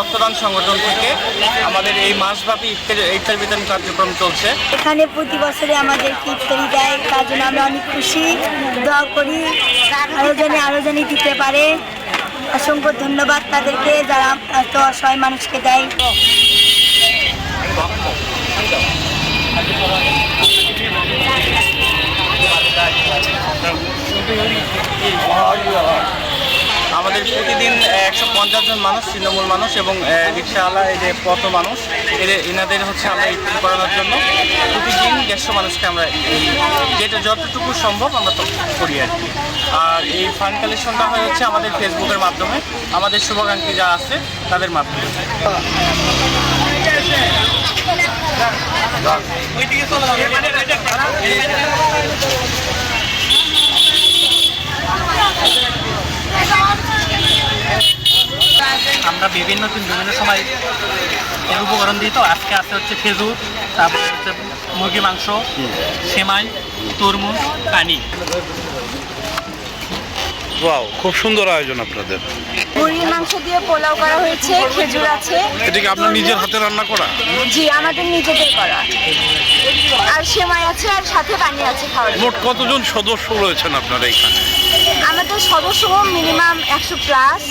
রক্তদান সংগঠন থেকে আমাদের এই মাসব্যাপী ইফতার ইফতার বিতরণ কার্যক্রম চলছে। এখানে প্রতি বছরে আমাদের ইফতারি দেয় তার জন্য আমরা অনেক খুশি। দোয়া করি আরও জানি আরও জানি দিতে পারে। অসংখ্য ধন্যবাদ তাদেরকে যারা এত অসহায় মানুষকে দেয়। আমাদের প্রতিদিন একশো পঞ্চাশ জন মানুষ, তৃণমূল মানুষ এবং রিক্সাওয়ালা এই যে পথ মানুষ, এদের এনাদের হচ্ছে আমরা ইফতার করানোর জন্য প্রতিদিন দেড়শো মানুষকে আমরা যেটা যতটুকু সম্ভব আমরা তো করি আর কি। আর এই ফান্ড কালেকশনটা হয় হচ্ছে আমাদের ফেসবুকের মাধ্যমে। আমাদের শুভাকাঙ্ক্ষী যা আছে, তাদের মাধ্যমে। আমরা বিভিন্ন দিন বিভিন্ন সময় এর উপকরণ দিই তো। আজকে আছে হচ্ছে খেজুর তারপর হচ্ছে মুরগি মাংস সেমাই তরমুজ পানি। ওয়াও খুব সুন্দর আয়োজন আপনাদের। মুরগির মাংস দিয়ে পোলাও করা হয়েছে খেজুর আছে। এটা কি আপনার নিজের হাতে রান্না করা? জি আমাদের নিজেদের করা। আর সেমাই আছে আর সাথে পানি আছে খাওয়ার মোট কতজন সদস্য রয়েছেন আপনার এইখানে? আমাদের সদস্য মিনিমাম একশো প্লাস।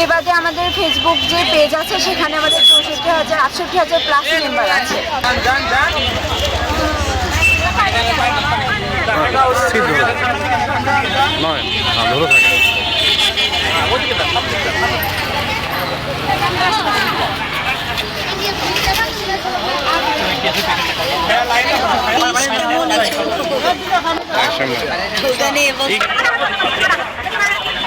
এ বাদে আমাদের ফেসবুক যে পেজ আছে সেখানে আমাদের চৌষট্টি হাজার আটষট্টি হাজার প্লাস মেম্বার আছে।